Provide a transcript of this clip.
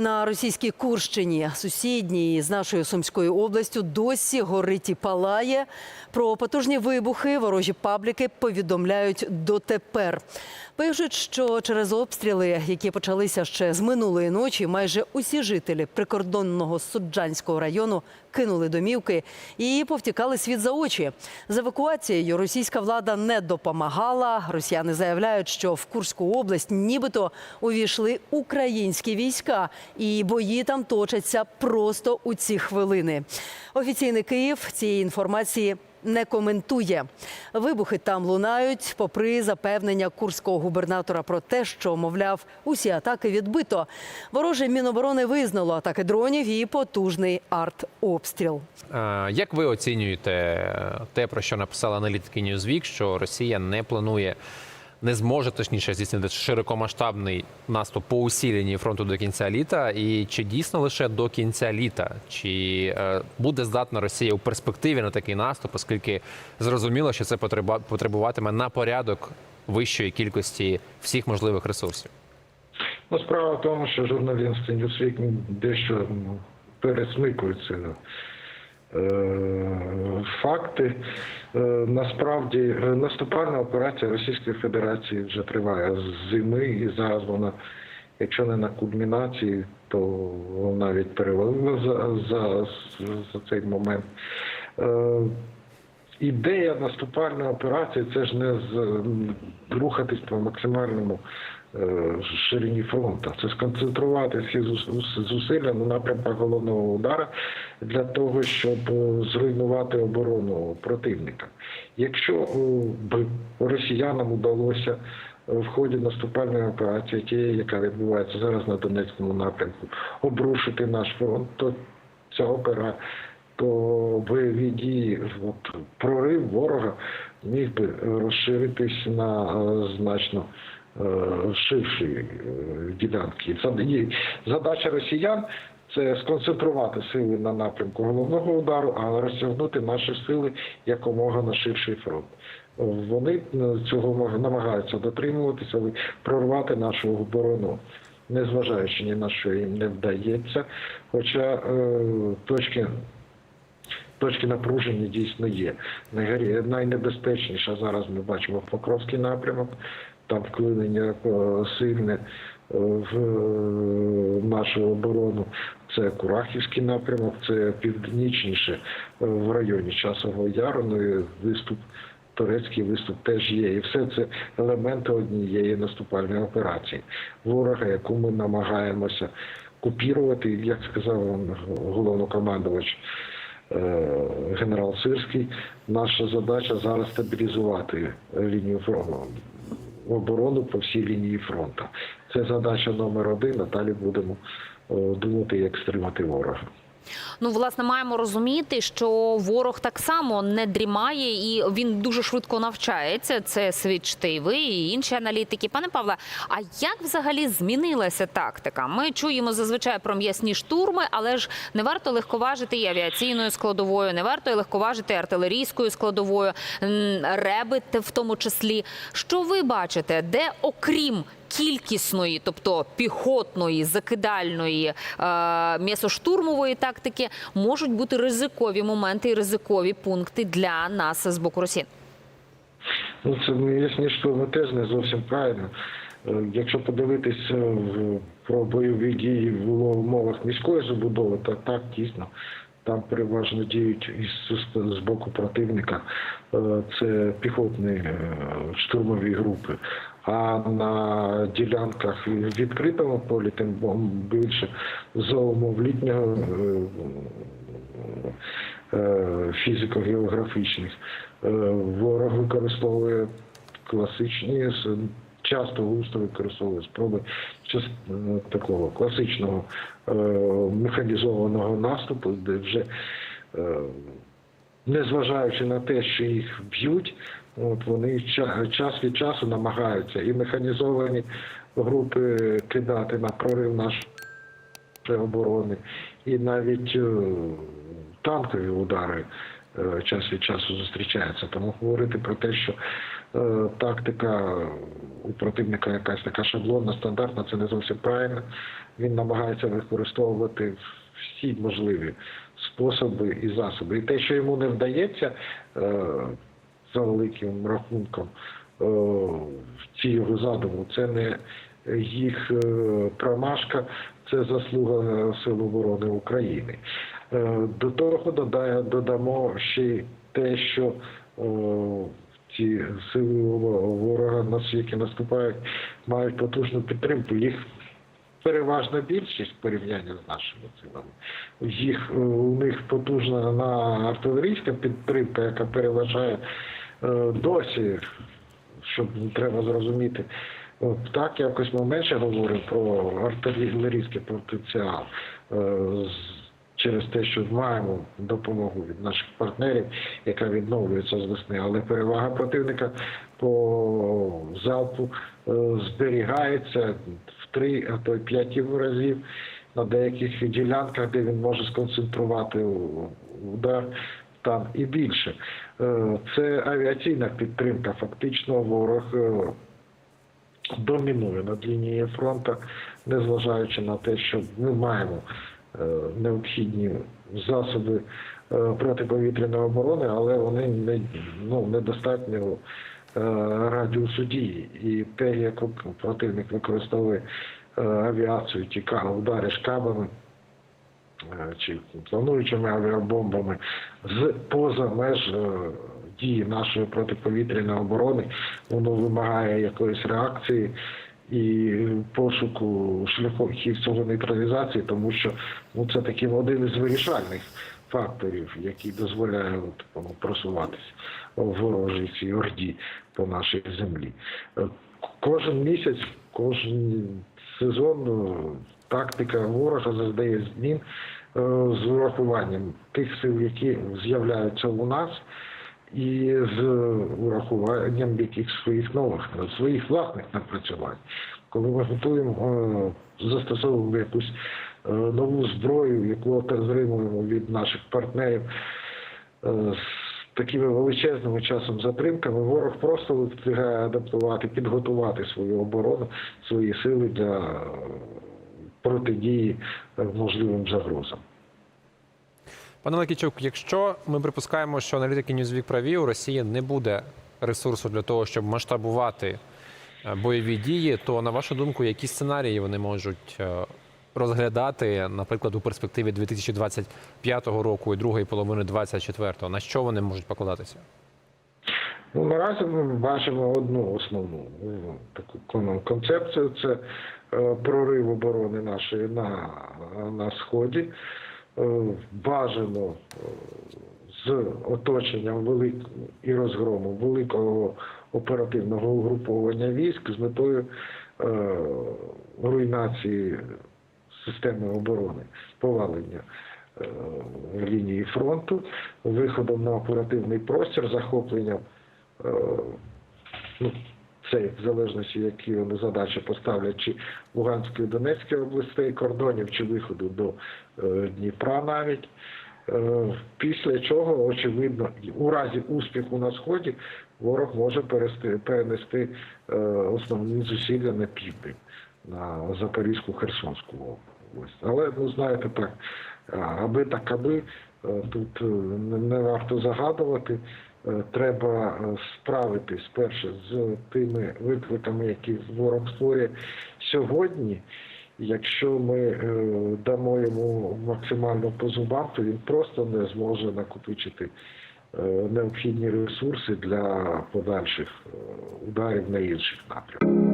На російській Курщині, сусідній з нашою Сумською областю, досі горить і палає. Про потужні вибухи ворожі пабліки повідомляють дотепер. Пишуть, що через обстріли, які почалися ще з минулої ночі, майже усі жителі прикордонного Суджанського району кинули домівки і повтікали світ за очі. З евакуацією російська влада не допомагала. Росіяни заявляють, що в Курську область нібито увійшли українські війська, і бої там точаться просто у ці хвилини. Офіційний Київ цієї інформації не коментує. Вибухи там лунають, попри запевнення курського губернатора про те, що, мовляв, усі атаки відбито. Вороже Міноборони визнало атаки дронів і потужний артобстріл. Е, Як ви оцінюєте те, про що написали аналітики Newsweek, що Росія не планує, не зможе точніше здійснити широкомасштабний наступ по усій лінії фронту до кінця літа? І чи дійсно лише до кінця літа? Чи е, буде здатна Росія у перспективі на такий наступ, оскільки зрозуміло, що це потребуватиме на порядок вищої кількості всіх можливих ресурсів? Ну, справа в тому, що журналісти Newsweek дещо пересмикуються факти. Е, насправді е, наступальна операція Російської Федерації вже триває з зими, і зараз вона, якщо не на кульмінації, то навіть перевалила за, за, за цей момент. Е, Ідея наступальної операції це ж не з рухатись по максимальному е, ширині фронту. Це сконцентрувати всі зус- зусилля на напрямках головного удару для того, щоб е, зруйнувати оборону противника. Якщо е, б росіянам удалося е, в ході наступальної операції, тієї, яка відбувається зараз на Донецькому напрямку, обрушити наш фронт, то ця опера то бойові дії, от, прорив ворога міг би розширитись на е, значно е, е, ділянки. Зад- Задача росіян це сконцентрувати сили на напрямку головного удару, а розтягнути наші сили якомога на ширший фронт. Вони е, цього намагаються дотримуватися, прорвати нашу оборону незважаючи ні на що їм не вдається. Хоча е, точки точки напруження дійсно є. Найнебезпечніша зараз ми бачимо в Покровський напрямок, там вклинення е, сильне е, в е, нашу оборону. Це Курахівський напрямок, це північніше в районі Часового Яру, ну виступ. Турецький виступ теж є, і все це елементи однієї наступальної операції. Ворога, яку ми намагаємося купірувати, як сказав головнокомандувач генерал Сирський, наша задача зараз стабілізувати лінію фронту, оборону по всій лінії фронту. Це задача номер один, а далі будемо е, думати, як стримати ворога. Ну, власне, маємо розуміти, що ворог так само не дрімає і він дуже швидко навчається. Це свідчите і ви, і інші аналітики. Пане Павле, а як взагалі змінилася тактика? Ми чуємо зазвичай про м'ясні штурми, але ж не варто легковажити і авіаційною складовою, не варто легковажити артилерійською складовою, реби в тому числі. Що ви бачите, де окрім кількісної, тобто піхотної, закидальної, е, м'ясоштурмової тактики, можуть бути ризикові моменти і ризикові пункти для нас з боку Росії. Ну, це ясні штурми теж не зовсім правильно. Е, Якщо подивитися про бойові дії в умовах міської забудови, то так дійсно там переважно діють із з боку противника. е, Це піхотні е, штурмові групи. А на ділянках в відкритому полі, тим більше за умов літнього е, фізико-географічних. Ворог використовує класичні часто густо використовує спроби е, такого класичного е, механізованого наступу, де вже е, незважаючи на те, що їх б'ють, от вони час від часу намагаються і механізовані групи кидати на прорив нашої оборони, і навіть танкові удари час від часу зустрічаються. Тому говорити про те, що тактика у противника якась така шаблонна, стандартна, це не зовсім правильно. він намагається використовувати всі можливі способи і засоби. І те, що йому не вдається е, за великим рахунком е, ці його задуму, це не їх е, промашка, це заслуга Сил оборони України. Е, До того додамо ще те, що ці сили ворога, нас- які наступають, мають потужну підтримку. Їх переважна більшість в порівнянні з нашими силами. Їх е, у них потужна на артилерійська підтримка, яка переважає е, досі, щоб треба зрозуміти. От так якось ми менше говоримо про артилерійський потенціал е, через те, що маємо допомогу від наших партнерів, яка відновлюється з весни, але перевага противника по залпу е, зберігається в три, а то й п'яті разів на деяких ділянках, де він може сконцентрувати удар там і більше. Е, Це авіаційна підтримка. Фактично ворог е, домінує над лінією фронту, незважаючи на те, що ми маємо необхідні засоби е, протиповітряної оборони, але вони не ну, недостатньо е, радіусу дії. І те, як противник використовує е, авіацію, ті удари шкабами е, чи плануючими авіабомбами з поза меж е, дії нашої протиповітряної оборони, воно вимагає якоїсь реакції і пошуку шляхів цього нейтралізації, тому що ну, це такий один із вирішальних факторів, який дозволяє от, ну, просуватися в ворожій цій орді по нашій землі. Кожен місяць, кожен сезон е, тактика ворога заздає змін е, з урахуванням тих сил, які з'являються у нас, і з урахуванням яких своїх нових, своїх власних напрацювань. Коли ми готуємо, е, застосовуємо якусь е, нову зброю, яку отримуємо від наших партнерів е, з такими величезними часом затримками, ворог просто встигає адаптувати, підготувати свою оборону, свої сили для протидії можливим загрозам. Пане Лакічук, якщо ми припускаємо, що аналітики Newsweek праві, у Росії не буде ресурсу для того, щоб масштабувати е, бойові дії, то на вашу думку, які сценарії вони можуть е, розглядати, наприклад, у перспективі 2025 року і другої половини 2024? На що вони можуть покладатися? Ну, наразі ми бачимо одну основну ну, таку концепцію це е, прорив оборони нашої на, на сході. Е, бажано е, з оточенням велик... і розгромом великого оперативного угруповання військ з метою е, руйнації системи оборони, повалення лінії фронту, виходом на оперативний простір, захопленням ну, це в залежності, які вони задачі поставлять, чи Луганської Донецької областей кордонів, чи виходу до е, Дніпра навіть. Е, Після чого, очевидно, у разі успіху на сході ворог може перенести е, основні зусилля на південь, на Запорізьку Херсонську область. Але ну знаєте так, аби так аби тут не варто загадувати. Е, Треба е, справитись перше з тими викликами, які ворог створює сьогодні. Якщо ми е, дамо йому максимально по зубам, то він просто не зможе накопичити необхідні ресурси для подальших ударів на інших напрямках.